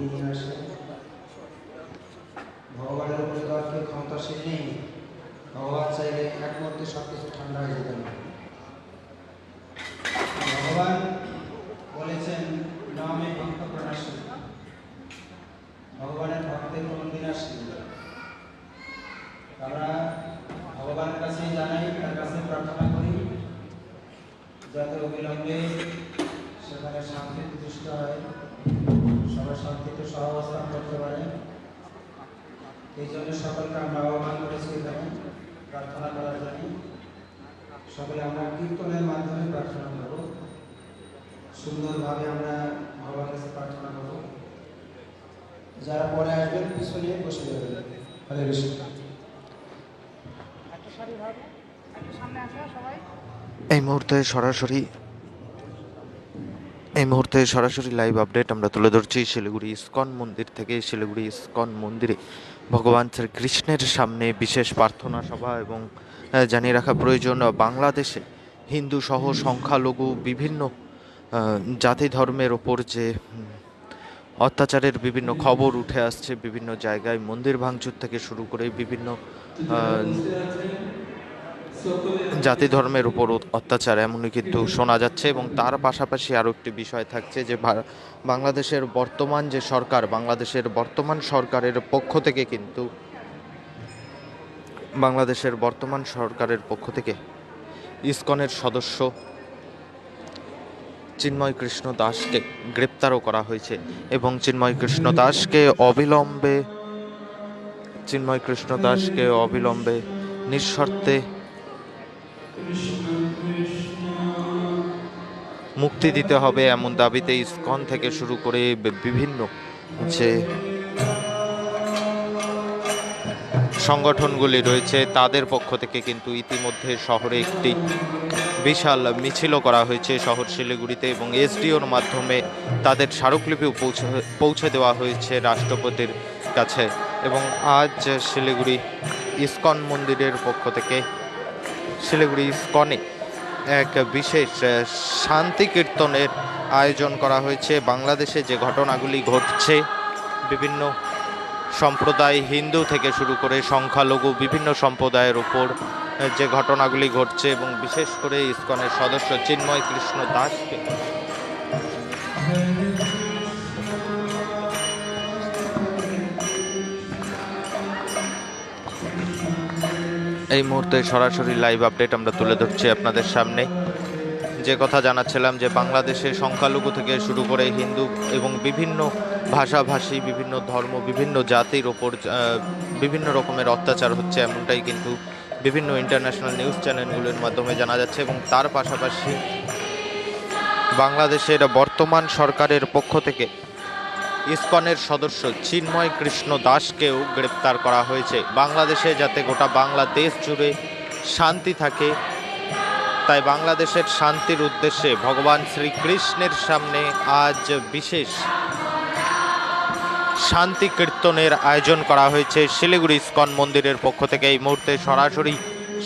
নিয়ে ভগবানের উপরে তো আর কেউ ক্ষমতাশীল নেই। ভগবান চাইলে এক মুহূর্তে সব কিছু ঠান্ডা হয়ে যেতে পারে। ভগবান বলেছেন, নামে ভক্ত প্রণাসী ভগবানের ভক্তের কোনোদিন আসে আমরা ভগবানের কাছেই জানাই, তার কাছে প্রার্থনা করি, যাতে অবিলম্বে এই জন্য সকলকে আমরা আহ্বান করেছি এখানে প্রার্থনা করার জন্য। সকলে আমরা কীর্তনের মাধ্যমে প্রার্থনা করব। সুন্দরভাবে আমরা ভগবানের কাছে প্রার্থনা করব। যারা পরে আসবেন পিছনে বসে যাবেন। হরে কৃষ্ণ। এই মুহূর্তে সরাসরি এই মুহূর্তে সরাসরি লাইভ আপডেট আমরা তুলে ধরছি শিলিগুড়ি ইস্কন মন্দির থেকে। শিলিগুড়ি ইস্কন মন্দিরে ভগবান শ্রীকৃষ্ণের সামনে বিশেষ প্রার্থনা সভা এবং জানিয়ে রাখা প্রয়োজন বাংলাদেশে হিন্দু সহ সংখ্যালঘু বিভিন্ন জাতি ধর্মের ওপর যে অত্যাচারের বিভিন্ন খবর উঠে আসছে বিভিন্ন জায়গায়, মন্দির ভাঙচুর থেকে শুরু করে বিভিন্ন জাতি ধর্মের উপর অত্যাচার এমনই কিন্তু শোনা যাচ্ছে এবং তার পাশাপাশি আরও একটি বিষয় থাকছে যে বাংলাদেশের বর্তমান যে সরকার, বাংলাদেশের বর্তমান সরকারের পক্ষ থেকে কিন্তু বাংলাদেশের বর্তমান সরকারের পক্ষ থেকে ইসকনের সদস্য চিন্ময় কৃষ্ণ দাসকে গ্রেপ্তারও করা হয়েছে এবং চিন্ময় কৃষ্ণ দাসকে অবিলম্বে, চিন্ময় কৃষ্ণ দাসকে অবিলম্বে নিঃশর্তে মুক্তি দিতে হবে এমন দাবিতে ইস্কন থেকে শুরু করে বিভিন্ন যে সংগঠনগুলি রয়েছে। তাদের পক্ষ থেকে কিন্তু ইতিমধ্যে শহরে একটি বিশাল মিছিলও করা হয়েছে শহর শিলিগুড়িতে এবং এসডিওর মাধ্যমে তাদের স্মারকলিপিও পৌঁছে পৌঁছে দেওয়া হয়েছে রাষ্ট্রপতির কাছে। এবং আজ শিলিগুড়ি ইস্কন মন্দিরের পক্ষ থেকে শিলিগুড়ি ইস্কনে এক বিশেষ শান্তি কীর্তনের আয়োজন করা হয়েছে। বাংলাদেশে যে ঘটনাগুলি ঘটছে, বিভিন্ন সম্প্রদায় হিন্দু থেকে শুরু করে সংখ্যালঘু বিভিন্ন সম্প্রদায়ের ওপর যে ঘটনাগুলি ঘটছে এবং বিশেষ করে ইস্কনের সদস্য চিন্ময় কৃষ্ণ দাসকে এই মুহূর্তে সরাসরি লাইভ আপডেট আমরা তুলে ধরছি আপনাদের সামনে। যে কথা জানাচ্ছিলাম যে বাংলাদেশে সংখ্যালঘু থেকে শুরু করে হিন্দু এবং বিভিন্ন ভাষাভাষী, বিভিন্ন ধর্ম, বিভিন্ন জাতির ওপর বিভিন্ন রকমের অত্যাচার হচ্ছে এমনটাই কিন্তু বিভিন্ন ইন্টারন্যাশনাল নিউজ চ্যানেলগুলোর মাধ্যমে জানা যাচ্ছে এবং তার পাশাপাশি বাংলাদেশের বর্তমান সরকারের পক্ষ থেকে ইসকনের সদস্য চিন্ময় কৃষ্ণ দাসকেও গ্রেপ্তার করা হয়েছে। বাংলাদেশে যাতে গোটা বাংলাদেশ জুড়ে শান্তি থাকে, তাই বাংলাদেশের শান্তির উদ্দেশ্যে ভগবান শ্রীকৃষ্ণের সামনে আজ বিশেষ শান্তি কীর্তনের আয়োজন করা হয়েছে। শিলিগুড়ি ইস্কন মন্দিরের পক্ষ থেকে এই মুহূর্তে সরাসরি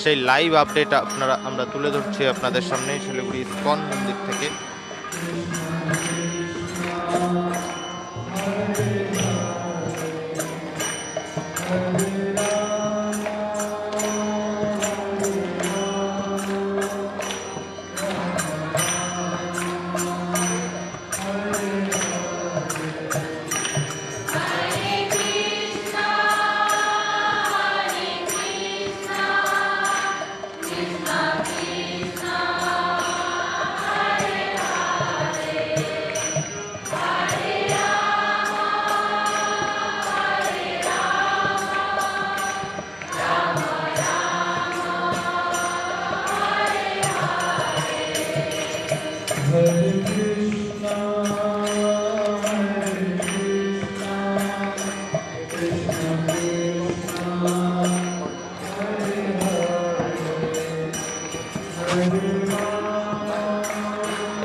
সেই লাইভ আপডেট আপনারা, আমরা তুলে ধরছি আপনাদের সামনে শিলিগুড়ি ইস্কন মন্দির থেকে।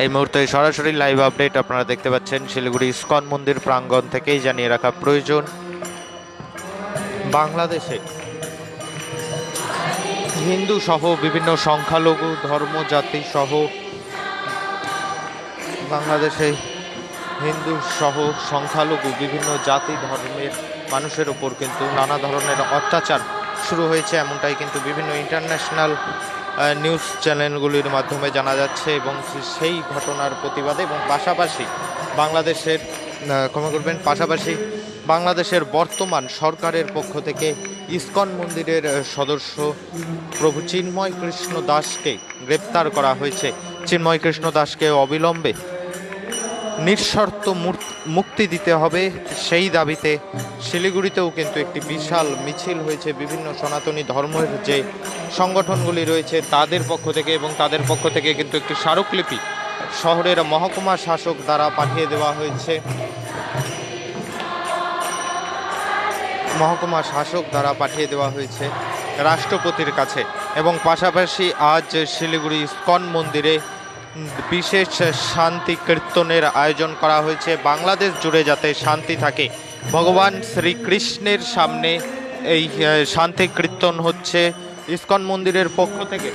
এই মুহূর্তে সরাসরি লাইভ আপডেট আপনারা দেখতে পাচ্ছেন। শিলিগুড়ি ইস্কন মন্দির প্রাঙ্গণ থেকেই জানিয়ে রাখা প্রয়োজন। বাংলাদেশে হিন্দু সহ বিভিন্ন সংখ্যালঘু, ধর্ম, জাতি সহ বাংলাদেশে হিন্দু সহ সংখ্যালঘু, বিভিন্ন জাতি, ধর্মের মানুষের ওপর কিন্তু নানা ধরনের অত্যাচার শুরু হয়েছে। এমনটাই কিন্তু বিভিন্ন ইন্টারন্যাশনাল নিউজ চ্যানেলগুলির মাধ্যমে জানা যাচ্ছে এবং সেই ঘটনার প্রতিবাদে এবং পাশাপাশি বাংলাদেশের ক্ষমা করবেন, পাশাপাশি বাংলাদেশের বর্তমান সরকারের পক্ষ থেকে ইস্কন মন্দিরের সদস্য প্রভু চিন্ময় কৃষ্ণ দাসকে গ্রেপ্তার করা হয়েছে। চিন্ময় কৃষ্ণ দাসকে অবিলম্বে নিঃশর্ত মুক্তি দিতে হবে সেই দাবিতে। শিলিগুড়িতেও কিন্তু একটি বিশাল মিছিল হয়েছে, বিভিন্ন সনাতনী ধর্মের যে সংগঠনগুলি রয়েছে তাদের পক্ষ থেকে এবং তাদের পক্ষ থেকে কিন্তু একটি স্মারকলিপি শহরের মহকুমা শাসক দ্বারা পাঠিয়ে দেওয়া হয়েছে। মহকুমা শাসক দ্বারা পাঠিয়ে দেওয়া হয়েছে রাষ্ট্রপতির কাছে এবং পাশাপাশি আজ শিলিগুড়ি ইস্কন মন্দিরে বিশেষ শান্তি কীর্তনের আয়োজন করা হয়েছে। বাংলাদেশ জুড়ে যাতে শান্তি থাকে, ভগবান শ্রীকৃষ্ণের সামনে এই শান্তি কীর্তন হচ্ছে ইস্কন মন্দিরের পক্ষ থেকে।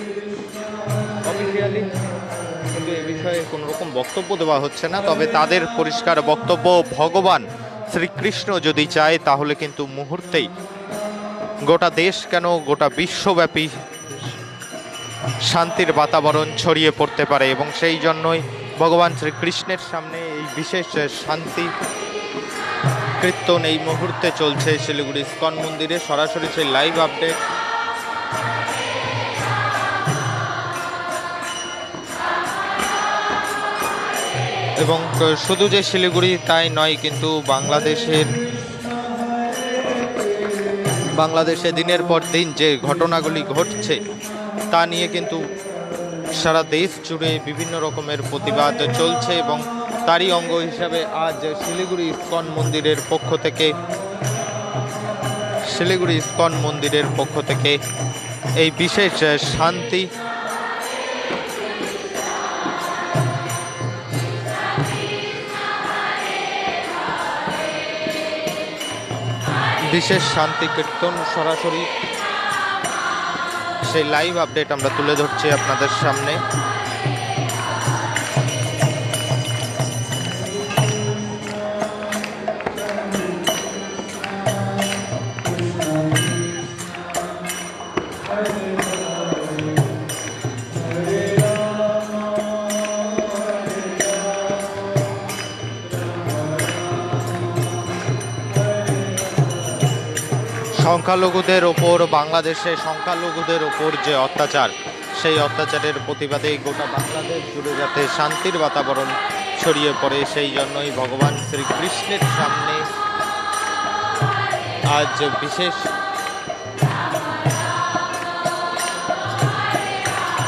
অফিসিয়ালি কিন্তু এ বিষয়ে কোনো রকম বক্তব্য দেওয়া হচ্ছে না, তবে তাদের পরিষ্কার বক্তব্য, ভগবান শ্রীকৃষ্ণ যদি চায় তাহলে কিন্তু মুহূর্তেই গোটা দেশ কেন গোটা বিশ্বব্যাপী শান্তির বাতাবরণ ছড়িয়ে পড়তে পারে এবং সেই জন্যই ভগবান শ্রীকৃষ্ণের সামনে এই বিশেষ শান্তি কীর্তন এই মুহূর্তে চলছে শিলিগুড়ি ইস্কন মন্দিরে। সরাসরি সেই লাইভ আপডেট এবং শুধু যে শিলিগুড়ি তাই নয়, কিন্তু বাংলাদেশের বাংলাদেশে দিনের পর দিন যে ঘটনাগুলি ঘটছে তা নিয়ে কিন্তু সারা দেশ জুড়ে বিভিন্ন রকমের প্রতিবাদ চলছে এবং তারই অঙ্গ হিসাবে আজ শিলিগুড়ি ইস্কন মন্দিরের পক্ষ থেকে, শিলিগুড়ি ইস্কন মন্দিরের পক্ষ থেকে এই বিশেষ শান্তি বিশেষ শান্তি কীর্তন সরাসরি সেই লাইভ আপডেট আমরা তুলে ধরছি আপনাদের সামনে। সংখ্যালঘুদের ওপর, বাংলাদেশে সংখ্যালঘুদের ওপর যে অত্যাচার, সেই অত্যাচারের প্রতিবাদে গোটা বাংলাদেশ জুড়ে যাতে শান্তির বাতাবরণ ছড়িয়ে পড়ে, সেই জন্যই ভগবান শ্রীকৃষ্ণের সামনে আজ বিশেষ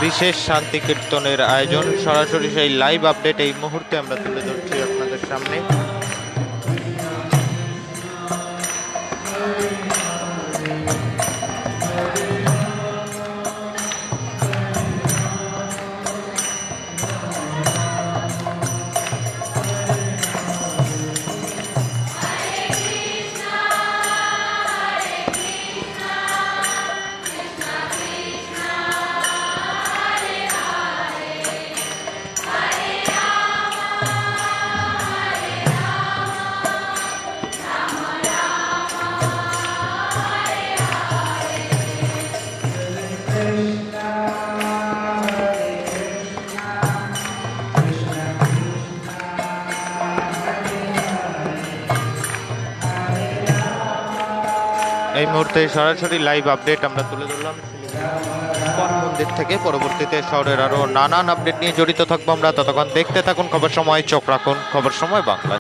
বিশেষ শান্তি কীর্তনের আয়োজন। সরাসরি সেই লাইভ আপডেট এই মুহূর্তে আমরা তুলে ধরছি আপনাদের সামনে। এই মুহূর্তে সরাসরি লাইভ আপডেট আমরা তুলে ধরলাম। মন্দির থেকে পরবর্তীতে শহরের আরও নানান আপডেট নিয়ে জড়িত থাকব আমরা। ততক্ষণ দেখতে থাকুন, খবর সময়, চোখ রাখুন, খবর সময় বাংলা।